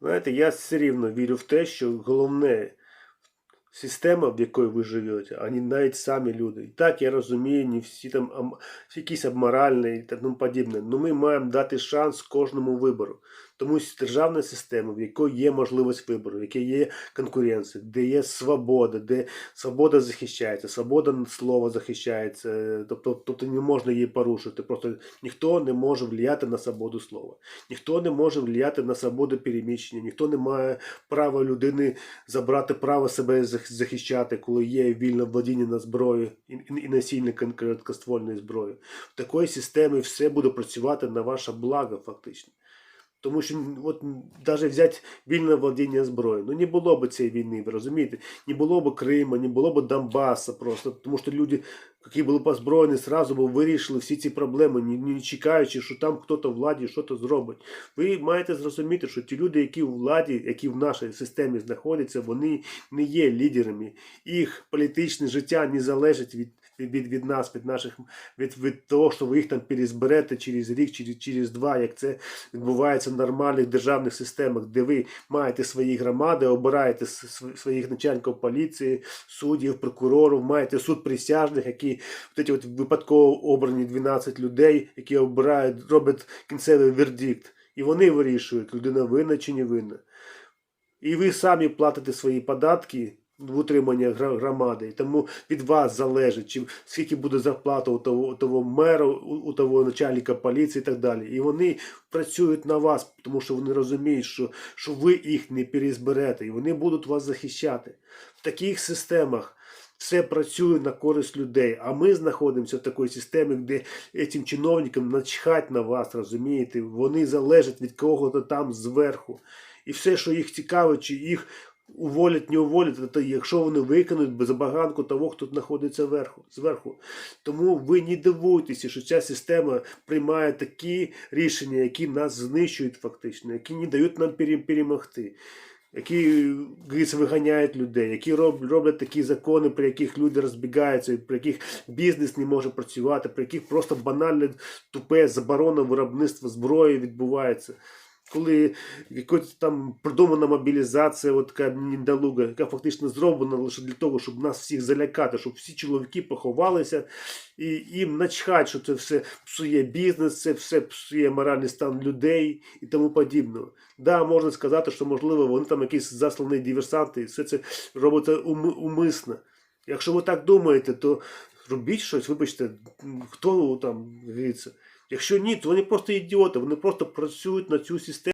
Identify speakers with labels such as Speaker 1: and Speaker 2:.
Speaker 1: Знаєте, я все рівно вірю в те, що головне система, в якій ви живете, а не навіть самі люди. І так я розумію, не всі там якісь обморальні і тому подібне. Але ми маємо дати шанс кожному вибору. Тому державна система, в якій є можливість вибору, в якій є конкуренція, де є свобода, де свобода захищається, свобода слова захищається, тобто, тобто не можна її порушити. Просто ніхто не може впливати на свободу слова, ніхто не може впливати на свободу переміщення, ніхто не має права людини забрати право себе зах- захищати, коли є вільне владіння на зброю і насильне короткоствольної зброї. В такої системі все буде працювати на ваше благо, фактично. Тому що от навіть взяти вільне володіння зброєю, ну не було б цієї війни, ви розумієте? Не було б Криму, не було б Донбаса просто, тому що люди, які були позброєні, сразу б вирішили всі ці проблеми, не, чекаючи, що там хтось в владі щось зробить. Ви маєте зрозуміти, що ті люди, які у владі, які в нашій системі знаходяться, вони не є лідерами. Їх політичне життя не залежить. Від, від, від нас, від наших від, від того, що ви їх там перезберете через рік, через, через два, як це відбувається в нормальних державних системах, де ви маєте свої громади, обираєте своїх начальників поліції, суддів, прокурорів, маєте суд присяжних, які от ці випадково обрані 12 людей, які обирають, роблять кінцевий вердикт. І вони вирішують, людина винна чи не винна. І ви самі платите свої податки в утримання громади. І тому від вас залежить, чим, скільки буде зарплата у того, у того мера, у, у того начальника поліції і так далі. І вони працюють на вас, тому що вони розуміють, що, що ви їх не перезберете, і вони будуть вас захищати. В таких системах все працює на користь людей. А ми знаходимося в такій системі, де цим чиновникам начхать на вас, розумієте? Вони залежать від кого-то там зверху. І все, що їх цікавить, чи їх уволять, не уволять, то якщо вони виконують забаганку того, хто знаходиться зверху. зверху. Тому ви не дивуйтеся, що ця система приймає такі рішення, які нас знищують фактично, які не дають нам перемогти. Які виганяють людей, які роб- роблять такі закони, при яких люди розбігаються, при яких бізнес не може працювати, при яких просто банальне тупе заборона виробництва зброї відбувається. Коли якась там придумана мобілізація, от така недолуга, яка фактично зроблена лише для того, щоб нас всіх залякати, щоб всі чоловіки поховалися, і їм начхать, що це все псує бізнес, це все псує моральний стан людей і тому подібного. Да, можна сказати, що можливо вони там якісь заслані диверсанти, і все це робиться ум- умисно. Якщо ви так думаєте, то робіть щось, вибачте, хто там говориться. Якщо ні, то вони просто ідіоти, вони просто працюють на цю систему.